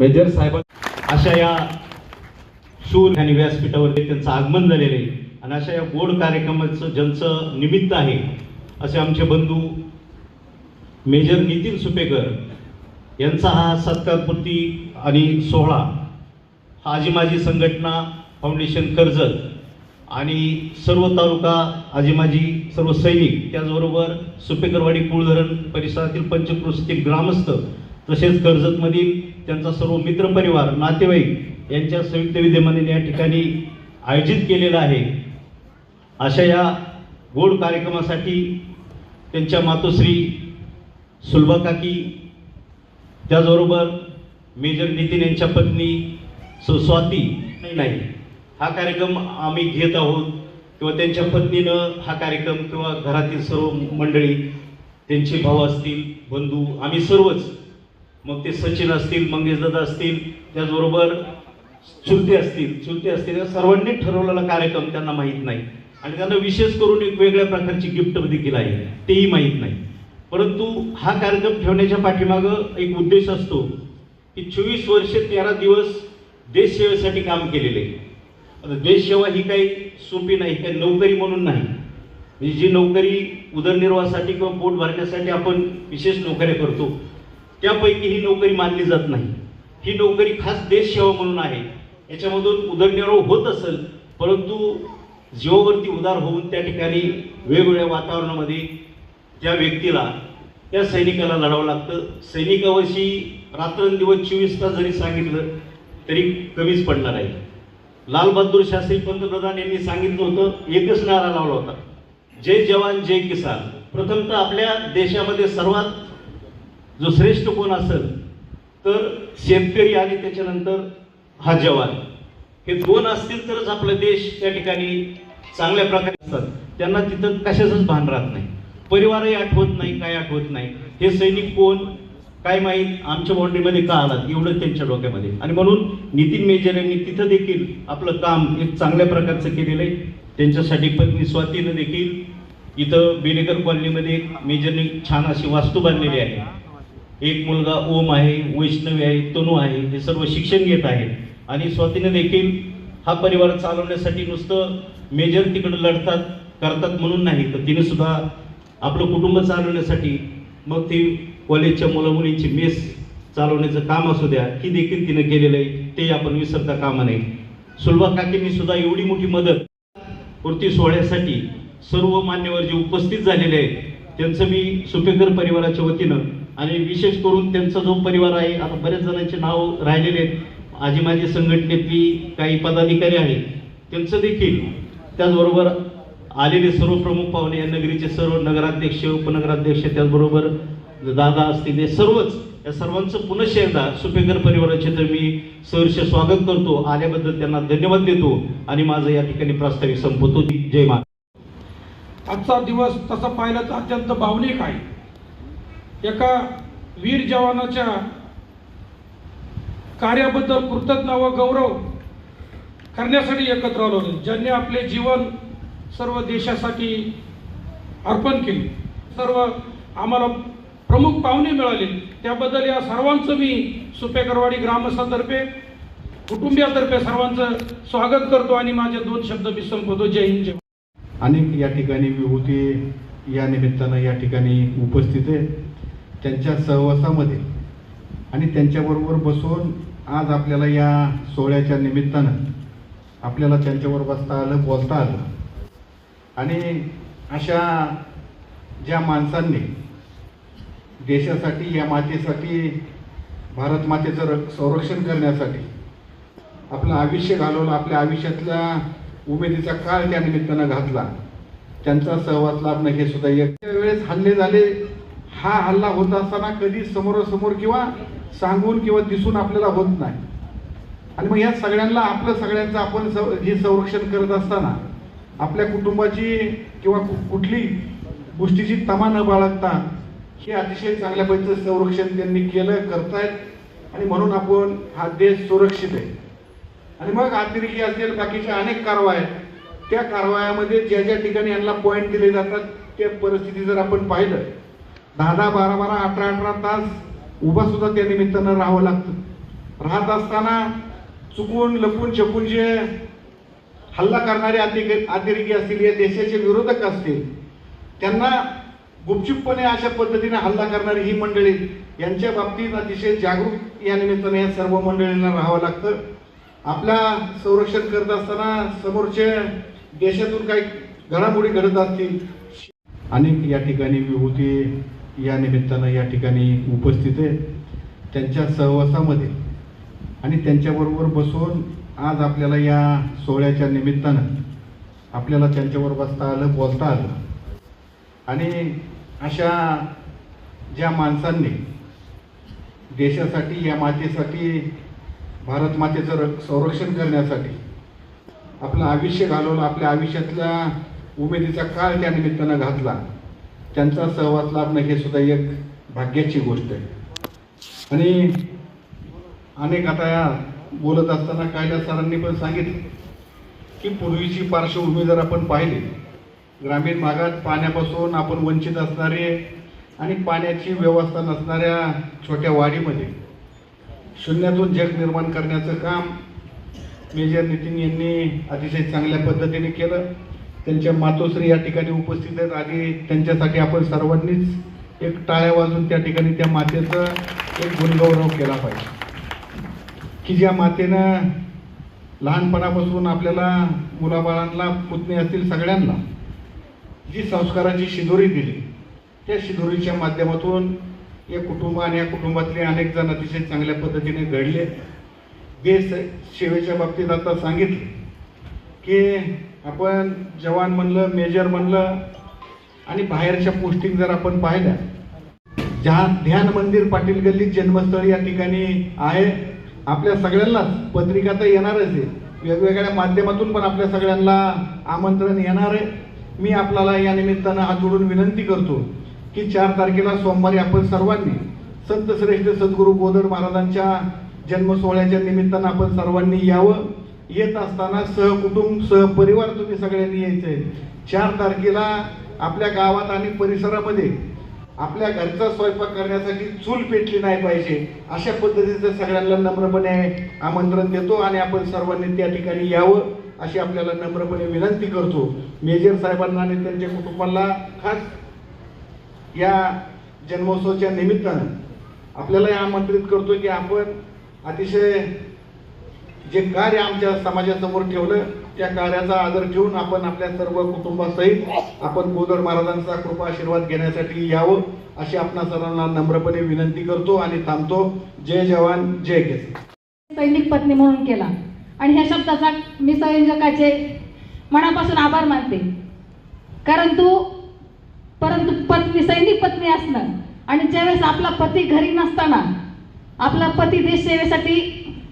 Major साहेब अशा या शूर आणि व्यासपीठावरती त्यांचं आगमन झालेलं आहे. आणि अशा या गोड कार्यक्रमाचं ज्यांचं निमित्त आहे असे आमचे बंधू मेजर नितीन सुपेकर यांचा हा सत्कारपूर्ती आणि सोहळा हा आजीमाजी संघटना फाउंडेशन कर्जत आणि सर्व तालुका आजीमाजी सर्व सैनिक त्याचबरोबर सुपेकरवाडी कुळधरण परिसरातील पंचक्रोशीतील ग्रामस्थ तसेच कर्जतमधील त्यांचा सर्व मित्रपरिवार नातेवाईक यांच्या संयुक्त विद्यमाने या ठिकाणी आयोजित केलेला आहे. अशा या गोड कार्यक्रमासाठी त्यांच्या मातोश्री सुलभा काकी त्याचबरोबर मेजर नितीन यांच्या पत्नी सुस्वाती नाही हा कार्यक्रम आम्ही घेत आहोत किंवा त्यांच्या पत्नीनं हा कार्यक्रम किंवा घरातील सर्व मंडळी त्यांचे भाऊ असतील बंधू आम्ही सर्वच मग ते सचिन असतील मंगेशदादा असतील त्याचबरोबर चुलते असतील. चुलते असतील या सर्वांनी ठरवलेला कार्यक्रम त्यांना माहीत नाही. आणि त्यांना विशेष करून एक वेगळ्या प्रकारची गिफ्ट देखील आहे. तेही माहीत नाही. परंतु हा कार्यक्रम ठेवण्याच्या पाठीमागं एक उद्देश असतो की चोवीस वर्ष तेरा दिवस देशसेवेसाठी काम केलेले. आता देशसेवा ही काही सोपी नाही काही नोकरी म्हणून नाही. म्हणजे जी नोकरी उदरनिर्वाहासाठी किंवा पोट भरण्यासाठी आपण विशेष नोकऱ्या करतो त्यापैकी ही नोकरी मानली जात नाही. ही नोकरी खास देशसेवा म्हणून आहे. याच्यामधून उदरनिर्वाह होत असेल परंतु जीवावरती उदार होऊन त्या ठिकाणी वेगवेगळ्या वातावरणामध्ये त्या व्यक्तीला त्या सैनिकाला लढावं लागतं. सैनिकावशी रात्रंदिवस चोवीस तास जरी सांगितलं तरी कमीच पडणार आहे. लालबहादूर शास्त्री पंतप्रधान यांनी सांगितलं होतं एकच नारा लावला होता. जय जवान जय किसान. प्रथमतः आपल्या देशामध्ये सर्वात जो श्रेष्ठ कोण असेल तर शेतकरी आणि त्याच्यानंतर हा जवान. हे दोन असतील तरच आपला देश त्या ठिकाणी चांगल्या प्रकारे असतात. त्यांना तिथं कशाचंच भान राहत नाही. परिवारही आठवत नाही काय आठवत नाही. हे सैनिक कोण काय माहीत आमच्या बाउंड्रीमध्ये का आलात एवढं त्यांच्या डोक्यामध्ये. आणि म्हणून नितीन मेजर यांनी तिथं देखील आपलं काम एक चांगल्या प्रकारचं केलेलं आहे. त्यांच्यासाठी पत्नी स्वातीनं देखील इथं बेलेकर कॉलनीमध्ये एक मेजरने छान अशी वास्तू बांधलेली आहे. एक मुलगा ओम आहे वैष्णवी आहे तनू आहे हे सर्व शिक्षण घेत आहेत. आणि स्वातीने देखील हा परिवार चालवण्यासाठी नुसतं मेजर तिकडं लढतात करतात म्हणून नाही तर तिने सुद्धा आपलं कुटुंब चालवण्यासाठी मग ती कॉलेजच्या मुलं मुलींची मेस चालवण्याचं काम असू द्या ही देखील तिने केलेलं आहे ते आपण विसरता कामा नये. सुलभा काकींनी सुद्धा एवढी मोठी मदत पूर्ती सोहळ्यासाठी सर्व मान्यवर जे उपस्थित झालेले आहेत त्यांचं मी सुपेकर परिवाराच्या वतीनं आणि विशेष करून त्यांचा जो परिवार आहे आता बऱ्याच जणांचे नाव राहिलेले आहेत. आजी माझी संघटनेतली काही पदाधिकारी आहेत. त्यांचं देखील त्याचबरोबर आलेले सर्व प्रमुख पाहुणे या नगरीचे सर्व नगराध्यक्ष उपनगराध्यक्ष त्याचबरोबर दादा असतील हे सर्वच या सर्वांचं पुनश्च एकदा सुपेकर परिवाराचे तर मी सहर्ष स्वागत करतो. आल्याबद्दल त्यांना धन्यवाद देतो आणि माझं या ठिकाणी प्रास्ताविक संपवतो जय मा आजचा दिवस तसं पाहिलं तर अत्यंत भावनिक आहे. एका वीर जवानाच्या कार्याबद्दल कृतज्ञ व गौरव करण्यासाठी एकत्र आलो ज्यांनी आपले जीवन सर्व देशासाठी अर्पण केले. सर्व आम्हाला प्रमुख पाहुणे मिळाले. त्याबद्दल या सर्वांचं मी सुपेकरवाडी ग्रामस्थातर्फे कुटुंबियातर्फे सर्वांचं स्वागत करतो आणि माझे दोन शब्द मी संपवतो. जय हिंद जय अनेक या ठिकाणी विभूती या निमित्तानं या ठिकाणी उपस्थित आहे. त्यांच्या सहवासामध्ये. आणि त्यांच्याबरोबर बसून आज आपल्याला या सोहळ्याच्या निमित्तानं आपल्याला त्यांच्यावर बसता आलं बोलता आलं. आणि अशा ज्या माणसांनी देशासाठी या मातेसाठी भारत मातेचं र संरक्षण करण्यासाठी आपलं आयुष्य घालवलं आपल्या आयुष्यातल्या उमेदीचा काळ त्या निमित्तानं घातला. त्यांचा सहवास लाभणं हे सुद्धा एक वेळेस हल्ले झाले. हा हल्ला होत असताना कधी समोरासमोर किंवा सांगून किंवा दिसून आपल्याला होत नाही. आणि मग या सगळ्यांना आपलं सगळ्यांचं आपण स- हे संरक्षण करत असताना आपल्या कुटुंबाची किंवा कु- कुठली गोष्टीची तमा न बाळगता हे अतिशय चांगल्या पद्धतीचं संरक्षण त्यांनी केलं करतायत. आणि म्हणून आपण हा देश सुरक्षित आहे. आणि मग अतिरेकी असेल बाकीच्या अनेक कारवाया आहेत. त्या कारवायामध्ये ज्या ज्या ठिकाणी यांना पॉईंट दिले जातात त्या परिस्थिती जर आपण पाहिलं दहा दहा बारा बारा अठरा अठरा तास उभा सुद्धा त्या निमित्तानं राहावं लागतं. राहत असताना चुकून लपून छपून जे हल्ला करणारे अतिरे अतिरेकी असतील या देशाचे विरोधक असतील त्यांना गुपचूपपणे अशा पद्धतीने हल्ला करणारी ही मंडळी यांच्या बाबतीत अतिशय जागरूक या निमित्ताने या सर्व मंडळींना राहावं लागतं. आपल्या संरक्षण करत असताना समोरचे देशातून काही घडामोडी घडत असतील. अनेक या ठिकाणी विभूती या निमित्तानं या ठिकाणी उपस्थित आहे. त्यांच्या सहवासामध्ये आणि त्यांच्याबरोबर बसून आज आपल्याला या सोहळ्याच्या निमित्तानं आपल्याला त्यांच्याबरोबर बसता आलं बोलता आलं. आणि अशा ज्या माणसांनी देशासाठी या मातेसाठी भारत मातेचं र- संरक्षण करण्यासाठी आपलं आयुष्य घालवलं आपल्या आयुष्यातल्या उमेदीचा काळ त्या निमित्तानं घातला. त्यांचा सहवास लाभणं हे सुद्धा एक भाग्याची गोष्ट आहे. आणि अनेक आता बोलत असताना कायदा सरांनी पण सांगितलं की पूर्वीची पार्श्वभूमी जर आपण पाहिली ग्रामीण भागात पाण्यापासून आपण वंचित असणारे आणि पाण्याची व्यवस्था नसणाऱ्या छोट्या वाडीमध्ये शून्यातून जग निर्माण करण्याचं काम मेजर नितीन यांनी अतिशय चांगल्या पद्धतीने केलं. त्यांच्या मातोश्री या ठिकाणी उपस्थित आहेत. आणि त्यांच्यासाठी आपण सर्वांनीच एक टाळ्या वाजून त्या ठिकाणी त्या मातेचं एक गुणगौरव केला पाहिजे. की ज्या मातेनं लहानपणापासून आपल्याला मुलाबाळांना पुतणे असतील सगळ्यांना जी संस्काराची शिदोरी दिली त्या शिदोरीच्या माध्यमातून या कुटुंब आणि या कुटुंबातले अनेक जण अतिशय चांगल्या पद्धतीने घडले. देश सेवेच्या बाबतीत आता सांगितले की आपण जवान म्हणलं मेजर म्हणलं आणि बाहेरच्या पोस्टिंग जर आपण पाहिल्या ज्या ध्यान मंदिर पाटील गल्लीत जन्मस्थळ या ठिकाणी आहे आपल्या सगळ्यांनाच पत्रिका तर येणारच आहे. वेगवेगळ्या माध्यमातून पण आपल्या सगळ्यांना आमंत्रण येणार आहे. मी आपल्याला या निमित्तानं हात जोडून विनंती करतो की चार तारखेला सोमवारी आपण सर्वांनी संत श्रेष्ठ सद्गुरू गोदर महाराजांच्या जन्मसोहळ्याच्या निमित्तानं आपण सर्वांनी यावं. येत असताना सहकुटुंब सहपरिवार तुम्ही सगळ्यांनी यायचे. चार तारखेला आपल्या गावात आणि परिसरामध्ये आपल्या घरचा स्वयंपाक करण्यासाठी चूल पेटली नाही पाहिजे. अशा पद्धतीचं सगळ्यांना नम्रपणे आमंत्रण देतो आणि आपण सर्वांनी त्या ठिकाणी यावं अशी आपल्याला नम्रपणे विनंती करतो. मेजर साहेबांना आणि त्यांच्या कुटुंबाला खास या जन्मोत्सवाच्या निमित्तानं आपल्याला आमंत्रित करतो की आपण अतिशय जे कार्य आमच्या समाजासमोर ठेवलं त्या कार्याचा आदर ठेवून आपण आपल्या सर्व कुटुंबासहित आपण गोदर महाराजांचा कृपा आशीर्वाद घेण्यासाठी यावं अशी आपणा सर्वांना नम्रपणे विनंती करतो आणि थांबतो. जय जवान जय किसान सैनिक पत्नी म्हणून केला. आणि ह्या शब्दाचा मी संयोजकाचे मनापासून आभार मानते. कारण तू परंतु पत्नी सैनिक पत्नी असणं आणि ज्यावेळेस आपला पती घरी नसताना आपला पती देश सेवेसाठी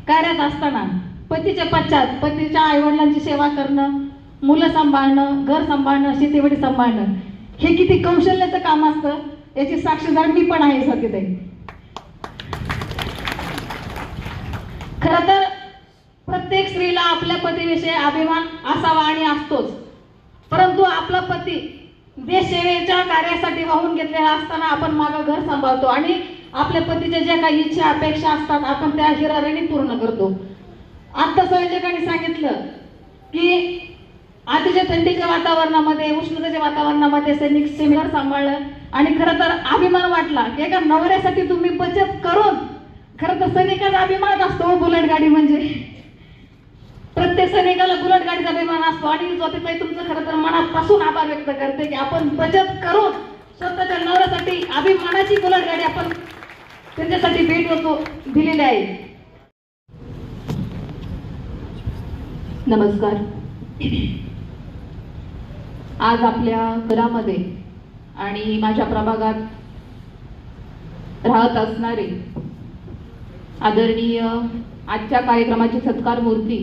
कार्यात असताना पतीच्या पश्चात पतीच्या आईवडिलांची सेवा करणं मुलं सांभाळणं घर सांभाळणं शेतीवडी सांभाळणं हे किती कौशल्याचं काम असतं याची साक्षीदार मी पण आहे सतीताई. खर तर प्रत्येक स्त्रीला आपल्या पतीविषयी अभिमान असावा आणि असतोच. परंतु आपला पती देशसेवेच्या कार्यासाठी वाहून घेतलेला असताना आपण मागं घर सांभाळतो आणि आपल्या पतीच्या ज्या काही इच्छा अपेक्षा असतात आपण त्या हिरारीने पूर्ण करतो. आत्ता संयोजकांनी सांगितलं की अतिशय थंडीच्या वातावरणामध्ये उष्णतेच्या वातावरणामध्ये सैनिक सेमिनार सांभाळलं आणि खरं तर अभिमान वाटला की एका नवऱ्यासाठी तुम्ही बचत करून खरं तर सैनिकाचा अभिमान असतो हो, बुलेट गाडी म्हणजे. प्रत्येक सैनिकाला बुलेट गाडीचा अभिमान असतो आणि ज्योतिबाई तुमचं खरं तर मनापासून आभार व्यक्त करते की आपण बचत करून स्वतःच्या नवऱ्यासाठी अभिमानाची बुलेट गाडी आपण त्यांच्यासाठी भेट होतो दिलेली आहे. नमस्कार. आज आपल्या घरामध्ये आणि माझ्या प्रभागात राहत असणारे आदरणीय आजच्या कार्यक्रमाची सत्कार मूर्ती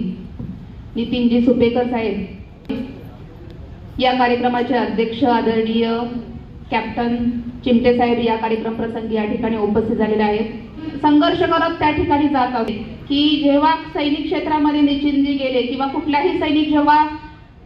नितीनजी सुपेकर साहेब या कार्यक्रमाचे अध्यक्ष आदरणीय कॅप्टन चिमटे साहेब या कार्यक्रम प्रसंगी या ठिकाणी उपस्थित झालेले आहेत. संघर्ष करत त्या ठिकाणी जात आहोत. की जेव्हा सैनिक क्षेत्रामध्ये निचिंदी गेले किंवा कुठलाही सैनिक जेव्हा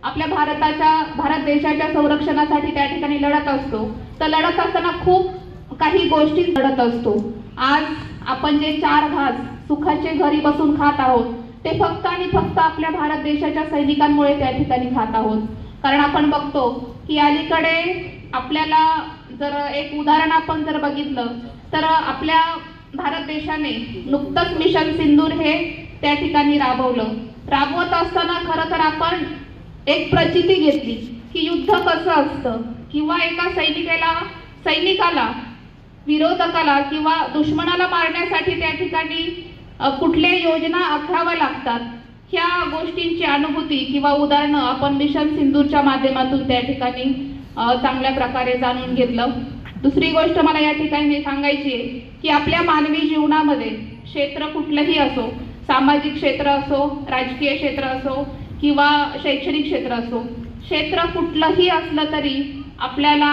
आपल्या भारताच्या भारत देशाच्या संरक्षणासाठी त्या ठिकाणी लढत असतो तर लढत असताना खूप काही गोष्टी लढत असतो. आज आपण जे चार घास सुखाचे घरी बसून खात आहोत ते फक्त आणि फक्त आपल्या भारत देशाच्या सैनिकांमुळे त्या ठिकाणी खात आहोत. कारण आपण बघतो की अलीकडे आपल्याला जर एक उदाहरण आपण जर बघितलं तर आपल्या भारत देशाने नुकतंच मिशन सिंदूर हे त्या ठिकाणी राबवलं. राबवत असताना खरं तर आपण एक प्रचिती घेतली की युद्ध कसं असतं? किंवा एका सैनिकाला सैनिकाला विरोधकाला किंवा दुश्मनाला मारण्यासाठी त्या ठिकाणी कुठले कुठल्या योजना आखाव्या लागतात? ह्या गोष्टींची अनुभूती किंवा उदाहरणं आपण मिशन सिंदूरच्या माध्यमातून त्या ठिकाणी चांगल्या प्रकारे जाणून घेतलं. दुसरी गोष्ट मला या ठिकाणी सांगायची आहे की आपल्या मानवी जीवनामध्ये क्षेत्र कुठलंही असो सामाजिक क्षेत्र असो राजकीय क्षेत्र असो किंवा शैक्षणिक क्षेत्र असो क्षेत्र कुठलंही असलं तरी आपल्याला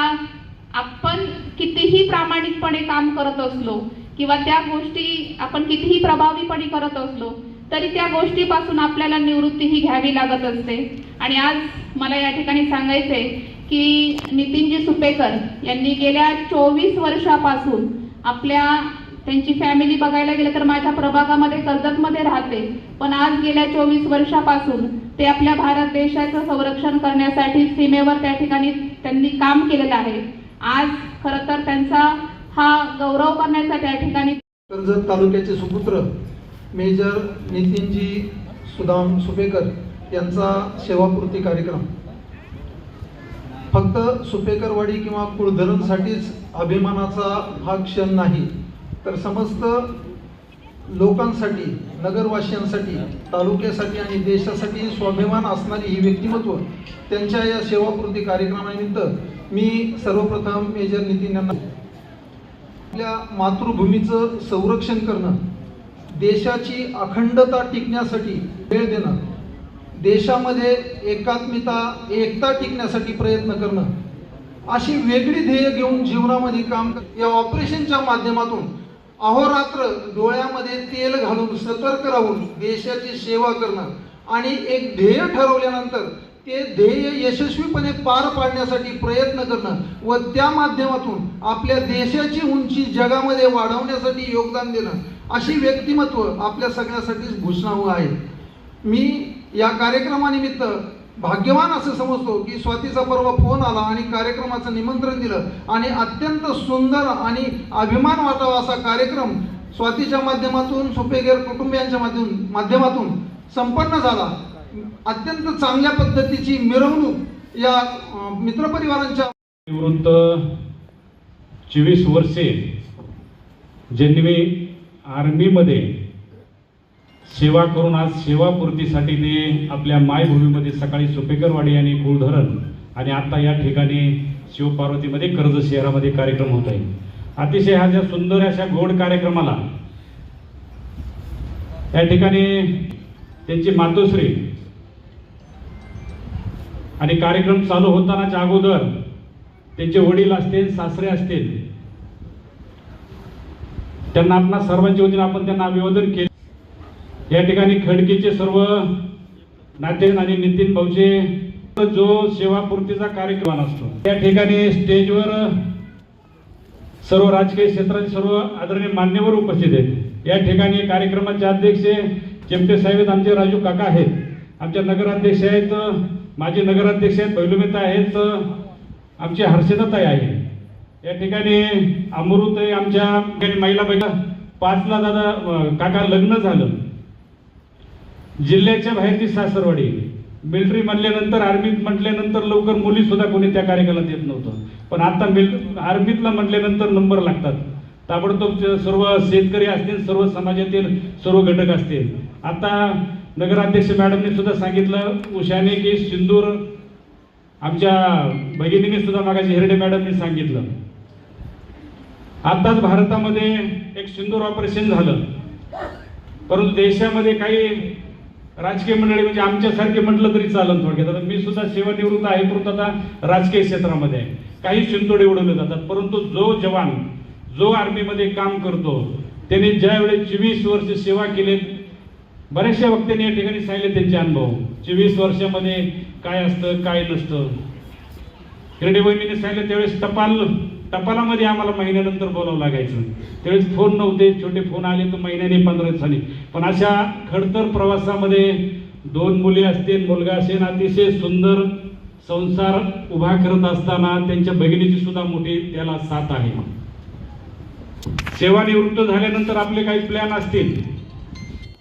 आपण कितीही प्रामाणिकपणे काम करत असलो किंवा त्या गोष्टी आपण कितीही प्रभावीपणे करत असलो तरी त्या गोष्टीपासून आपल्याला निवृत्तीही घ्यावी लागत असते. आणि आज मला या ठिकाणी सांगायचंय की नितीनजी सुपेकर यांनी गेल्या चोवीस वर्षापासून आपल्या त्यांची फॅमिली बघायला गेलं तर माझ्या प्रभागामध्ये कर्जतमध्ये राहते. पण आज गेल्या चोवीस वर्षापासून ते आपल्या भारत देशाचं संरक्षण करण्यासाठी सीमेवर त्या ठिकाणी त्यांनी काम केलेलं आहे. आज खरं तर त्यांचा हा गौरव करण्याचा त्या ठिकाणी कर्जत तालुक्याचे सुपुत्र मेजर नितीनजी सुदाम सुपेकर यांचा सेवापूर्ती कार्यक्रम. फक्त सुपेकरवाडी किंवा कुळधरणसाठीच अभिमानाचा हा क्षण नाही. तर समस्त लोकांसाठी नगरवासियांसाठी तालुक्यासाठी आणि देशासाठी स्वाभिमान असणारी ही व्यक्तिमत्व त्यांच्या या सेवापूर्ती कार्यक्रमानिमित्त मी सर्वप्रथम मेजर नितीन यांना आपल्या मातृभूमीचं संरक्षण करणं देशाची अखंडता टिकण्यासाठी वेळ देणं देशामध्ये एकात्मिता एकता टिकण्यासाठी प्रयत्न करणं अशी वेगळी ध्येय घेऊन जीवनामध्ये काम कर- या ऑपरेशनच्या माध्यमातून अहोरात्र डोळ्यामध्ये तेल घालून सतर्क राहून देशाची सेवा करणं आणि एक ध्येय ठरवल्यानंतर ते ध्येय यशस्वीपणे पार पाडण्यासाठी प्रयत्न करणं व त्या माध्यमातून आपल्या देशाची उंची जगामध्ये वाढवण्यासाठी योगदान देणं अशी व्यक्तिमत्व आपल्या सगळ्यासाठीच भूषणावं आहे. मी या कार्यक्रमानिमित्त भाग्यवान असं समजतो की स्वातीचा परवा फोन आला आणि कार्यक्रमाचं निमंत्रण दिलं आणि अत्यंत सुंदर आणि अभिमान वाटावा असा कार्यक्रम स्वातीच्या माध्यमातून सुपेगेर कुटुंबियांच्या माध्यम माध्यमातून संपन्न झाला. अत्यंत चांगल्या पद्धतीची मिरवणूक या मित्रपरिवारांच्या निवृत्त चोवीस वर्षे ज्यांनी आर्मीमध्ये सेवा करून आज सेवापूर्तीसाठी ते आपल्या मायभूमीमध्ये सकाळी सुपेकरवाडी आणि कुळधरण आणि आता या ठिकाणी शिवपार्वतीमध्ये कर्ज शहरामध्ये कार्यक्रम होत आहे. अतिशय हा ज्या सुंदर अशा गोड कार्यक्रमाला या ठिकाणी त्यांची मातोश्री आणि कार्यक्रम चालू होतानाच्या अगोदर त्यांचे वडील असतील सासरे असतील त्यांना आपणा सर्वांच्या वतीने आपण त्यांना अभिवादन केले. या ठिकाणी खडकीचे सर्व नातेन आणि नितीन भाऊचे जो सेवापूर्तीचा कार्यक्रम असतो त्या ठिकाणी स्टेजवर सर्व राजकीय क्षेत्राचे सर्व आदरणीय मान्यवर उपस्थित आहेत. या ठिकाणी कार्यक्रमाचे अध्यक्ष चिमटे साहेब आमचे राजू काका आहेत. आमच्या नगराध्यक्ष आहेत माजी नगराध्यक्ष आहेत बैलुमेता आहेत आमचे हर्षदाताई आहे या ठिकाणी अमृत आहे आमच्या ठिकाणी महिला बैला पाचला दादा काका लग्न झालं. जिल्ह्याच्या बाहेरची सासरवाडी. मिलिटरी म्हणल्यानंतर आर्मीत म्हटल्यानंतर लवकर मुली सुद्धा कोणी त्या कार्यक्रमात येत नव्हतं. पण आता मिल आर्मीतला म्हटल्यानंतर नंबर लागतात. ताबडतोब सर्व शेतकरी असतील सर्व समाजातील सर्व घटक असतील. आता नगराध्यक्ष मॅडमने सुद्धा सांगितलं उषाने की सिंदूर आमच्या भगिनीने सुद्धा मागाशी हिरडे मॅडमने सांगितलं. आताच भारतामध्ये एक सिंदूर ऑपरेशन झालं. परंतु देशामध्ये काही राजकीय मंडळी म्हणजे आमच्यासारखे म्हटलं तरी चालन थोडक्यात. आता मी सुद्धा सेवानिवृत्त आहे परंतु आता राजकीय क्षेत्रामध्ये आहे. काही शिंतोडे उडवले जातात परंतु जो जवान जो आर्मीमध्ये काम करतो त्याने ज्यावेळेस चोवीस वर्ष सेवा केली बऱ्याचशा वक्त्यांनी या ठिकाणी सांगितले त्यांचे अनुभव. चोवीस वर्षामध्ये काय असतं काय नसतं. क्रीडे बहिणीने सांगितलं त्यावेळेस टपाल टपालामध्ये आम्हाला महिन्यानंतर बोलावं लागायचं. त्यावेळेस फोन नव्हते छोटे फोन आले तर महिन्याने पंधरा दिवसांनी पण अशा खडतर प्रवासामध्ये दोन मुली असतील मुलगा असेल अतिशय सुंदर संसार उभा करत असताना त्यांच्या भगिनीची सुद्धा मोठी त्याला साथ आहे. सेवानिवृत्त झाल्यानंतर आपले काही प्लॅन असतील.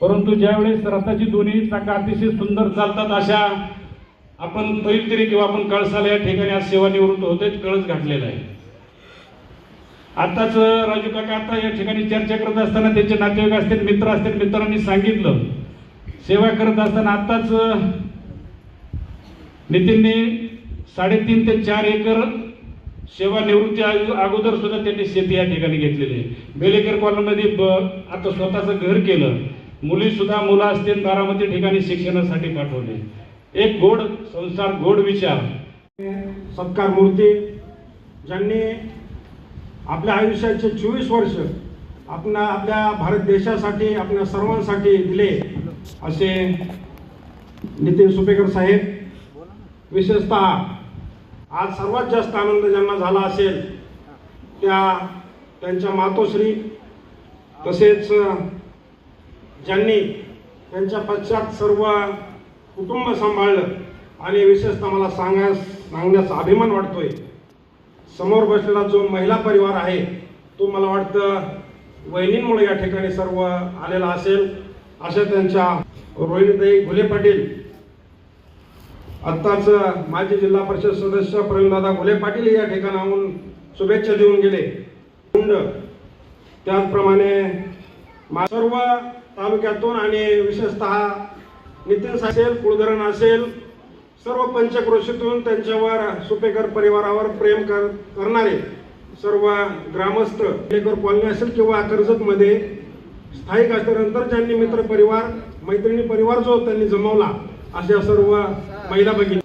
परंतु ज्यावेळेस रथाची दोन्ही चाका अतिशय सुंदर चालतात अशा आपण तरी किंवा आपण कळसाला या ठिकाणी आज सेवानिवृत्त होते कळस घातलेला आहे. आताच राजू काका आता या ठिकाणी चर्चा करत असताना त्यांचे नातेवाईक असतील मित्र असतील मित्रांनी सांगितलं. सेवा करत असताना आताच नितीनने साडेतीन ते चार एकर सेवा निवृत्ती अगोदर सुद्धा त्यांनी शेती या ठिकाणी घेतलेली आहे. बेलेकर कॉलनीमध्ये ब आता स्वतःचं घर केलं. मुली सुद्धा मुलं असतील बारामती ठिकाणी शिक्षणासाठी पाठवले. एक गोड संसार गोड विचार. सत्कार मूर्ती ज्यांनी आपल्या आयुष्याचे चोवीस वर्ष आपण आपल्या भारत देशासाठी आपल्या सर्वांसाठी दिले असे नितीन सुपेकर साहेब. विशेषतः आज सर्वात जास्त आनंद ज्यांना झाला असेल त्या त्यांच्या मातोश्री तसेच ज्यांनी त्यांच्या पश्चात सर्व कुटुंब सांभाळलं आणि विशेषतः मला सांगा सांगण्याचा अभिमान वाटतोय. समोर बसलेला जो महिला परिवार आहे तो मला वाटतं वहिनींमुळे या ठिकाणी सर्व आलेला असेल. अशा त्यांच्या रोहिणीताई घुले पाटील आत्ताच माजी जिल्हा परिषद सदस्य प्रवीणदादा घुले पाटील या ठिकाणाहून शुभेच्छा देऊन गेले. कुंड त्याचप्रमाणे मा- सर्व तालुक्यातून आणि विशेषतः नितीन असेल कुळधरण असेल सर्व पंचक्रोशीतून त्यांच्यावर सुपेकर परिवारावर प्रेम कर करणारे सर्व ग्रामस्थ सुपेकर कॉलनी असेल किंवा कर्जतमध्ये स्थायिक असल्यानंतर ज्यांनी मित्र परिवार मैत्रिणी परिवार जो त्यांनी जमवला अशा सर्व महिला भगिनी.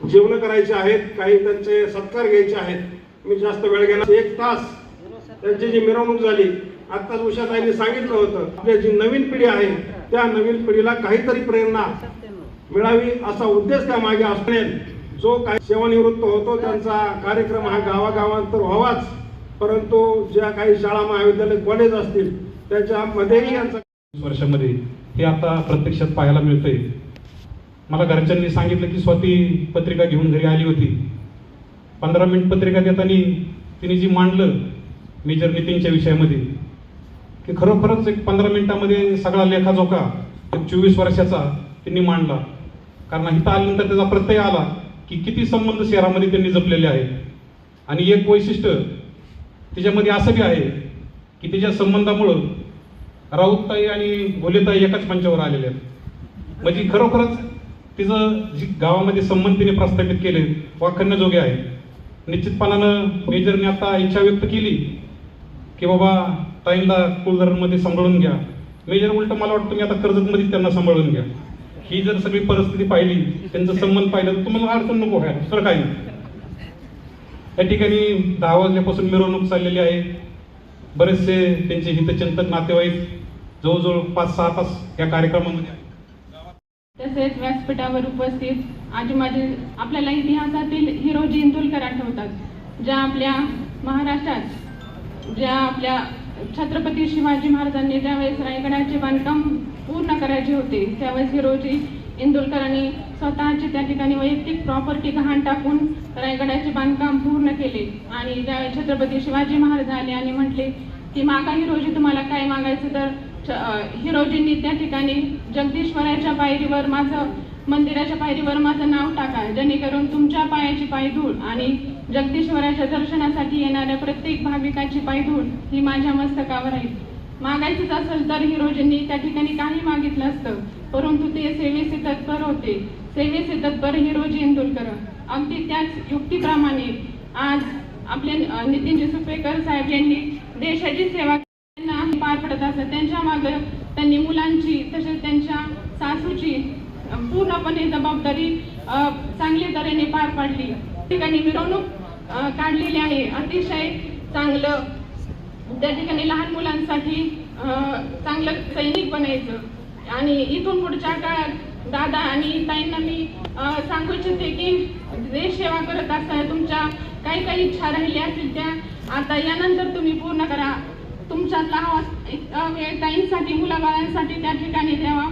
जेवण करायचे आहेत काही त्यांचे सत्कार घ्यायचे आहेत. मी जास्त वेळ घेणार एक तास त्यांची जी मिरवणूक झाली आत्ताच उषाताईंनी सांगितलं होतं. आपली जी नवीन पिढी आहे त्या नवीन पिढीला काहीतरी प्रेरणा मिळावी असा उद्देश त्या मागे असणे जो काही सेवानिवृत्त होतो त्यांचा कार्यक्रम हा गावागावांतर व्हावाच. परंतु ज्या काही शाळा महाविद्यालय कॉलेज असतील त्याच्यामध्येही यांचा वर्षामध्ये हे आता प्रत्यक्षात पाहायला मिळतंय. मला घरच्यांनी सांगितलं की स्वाती पत्रिका घेऊन घरी आली होती. पंधरा मिनिट पत्रिका देताना तिने जी मांडलं मेजर नितीनच्या विषयामध्ये की खरोखरच एक पंधरा मिनिटामध्ये सगळा लेखाजोखा एक चोवीस वर्षाचा त्यांनी मांडला. कारण इथं आल्यानंतर त्याचा प्रत्यय आला की किती संबंध शहरामध्ये त्यांनी जपलेले आहेत. आणि एक वैशिष्ट्य त्याच्यामध्ये असं बी आहे की त्याच्या संबंधामुळं राऊतताई आणि भोलेताई एकाच मंचावर आलेले आहेत. म्हणजे खरोखरच तिचं जी गावामध्ये संबंध तिने प्रस्थापित केले वाखण्याजोगे आहे निश्चितपणानं मेजरने आता इच्छा व्यक्त केली की बाबा ताईंना कुलधरणमध्ये सांभाळून घ्या. मेजर उलट मला वाटतं मी आता कर्जतमध्ये त्यांना सांभाळून घ्या. ही जर सगळी परिस्थिती पाहिली त्यांचा संबंध पाहिला तर तुम्हाला अडचण नको आहे दुसरं काही या ठिकाणी दहा वाजल्यापासून मिरवणूक चाललेली आहे. बरेचसे त्यांचे हितचिंतक नातेवाईक जवळजवळ पाच सहा तास या कार्यक्रमामध्ये तसेच व्यासपीठावर उपस्थित आजूबाजू माझे आपल्याला इतिहासातील हिरोजी इंदुलकर आठवतात ज्या आपल्या महाराष्ट्रात ज्या आपल्या छत्रपती शिवाजी महाराजांनी ज्यावेळेस रायगडाचे बांधकाम पूर्ण करायचे होते. त्यावेळेस हिरोजी इंदुलकरांनी स्वतःची त्या ठिकाणी वैयक्तिक प्रॉपर्टी गहाण टाकून रायगडाचे बांधकाम पूर्ण केले. आणि ज्यावेळेस छत्रपती शिवाजी महाराज आले आणि म्हटले की मागा हिरोजी तुम्हाला काय मागायचं तर हिरोजींनी त्या ठिकाणी जगदीश्वराच्या पायरीवर माझं मंदिराच्या पायरीवर माझं नाव टाका. जेणेकरून तुमच्या पायाची पायधूळ आणि जगदीश्वराच्या दर्शनासाठी येणाऱ्या प्रत्येक भाविकाची पायधूळ ही माझ्या मस्तकावर आहे मागायचंच असेल तर हिरोजींनी त्या ठिकाणी काही मागितलं असतं. परंतु ते सेवेचे तत्पर होते. सेवेचे तत्पर हिरोजी इंदुलकर. अगदी त्याच युक्तीप्रमाणे आज आपले नितीनजी सुपेकर साहेब यांनी देशाची सेवा त्यांना पार पडत असत. त्यांच्या मागे त्यांनी मुलांची तसेच त्यांच्या सासूची पूर्णपणे जबाबदारी चांगल्या तऱ्हेने पार पाडली. ठिकाणी मिरवणूक काढलेली आहे. अतिशय चांगलं त्या ठिकाणी लहान मुलांसाठी चांगलं सैनिक बनायचं. आणि इथून पुढच्या काळात दादा आणि ताईंना मी सांगू इच्छिते की देश सेवा करत असताना तुमच्या काही काही इच्छा राहिल्या असतील त्या आता यानंतर तुम्ही पूर्ण करा. तुमच्यातला हवा वेळ ताईंसाठी मुलाबाळांसाठी त्या ठिकाणी द्यावा.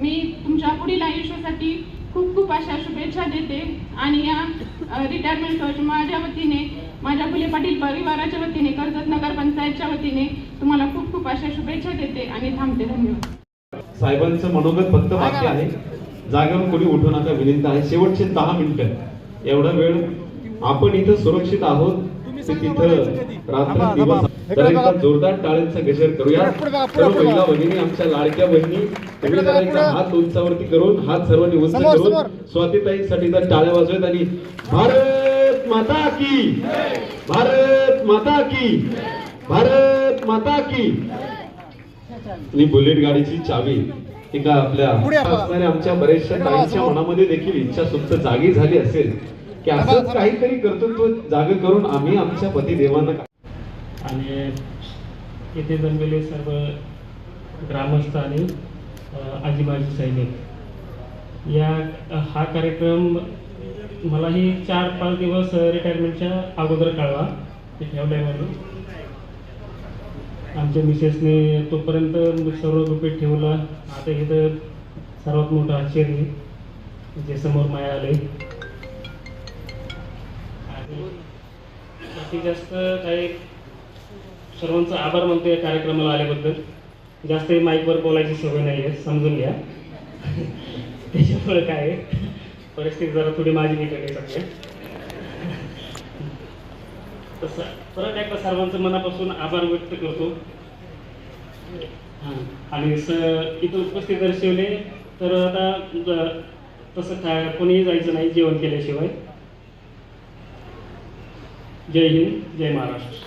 मी तुमच्या पुढील आयुष्यासाठी खूप खूप अशा शुभेच्छा देते. आणि या रिटायरमेंट माझ्या वतीने माझ्या फुले पाटील परिवाराच्या वतीने कर्जत नगर पंचायतच्या वतीने तुम्हाला खूप खूप अशा शुभेच्छा देते आणि थांबते. धन्यवाद. साहेबांचं मनोगत फक्त बाकी आहे. जागेवर कोणी उठू नका विनंती आहे. शेवटचे दहा मिनिटं. एवढा वेळ आपण इथं सुरक्षित आहोत. तिथं रात्र दिवस तर एकदा जोरदार टाळ्यांचा गजर करूया. सर्व महिला भगिनी आमच्या लाडक्या बहिणी हात उंचावरती करून हात सर्वांनी उंच करून स्वातीताईंसाठी जर टाळ्या वाजवत आणि भारत! माता की। भारत माता की। भारत माता की। आणि बुलेट गाडीची चावी एका आपल्या असणाऱ्या आमच्या बऱ्याचशा ताईंच्या मनामध्ये देखील इच्छा सुप्त जागी झाली असेल की असंच काहीतरी कर्तृत्व जाग करून आम्ही आमच्या पतिदेवांना आणि येथे जमलेले सर्व ग्रामस्थ आणि आजीबाजी सैनिक. या हा कार्यक्रम मला ही चार पाच दिवस रिटायरमेंटच्या अगोदर कळवा ते ठेवलंय म्हणून आमच्या मिसेसने तोपर्यंत सर्व रुपये ठेवलं. आता इथं सर्वात मोठं आश्चर्य जे समोर माया आले आणि जास्तीत जास्त काही सर्वांचा आभार मानतो या कार्यक्रमाला आल्याबद्दल. जास्त माईकवर बोलायची सवय नाही आहे समजून घ्या. त्याच्यामुळे काय आहे, परिस्थिती जरा थोडी माझी बिघडली सध्या तसं. परत एकदा सर्वांचं मनापासून आभार व्यक्त करतो. हां. आणि स इथं उपस्थित दर्शवले तर आता ज- तसं काय कोणीही जायचं नाही जेवण केल्याशिवाय. जय हिंद जय महाराष्ट्र.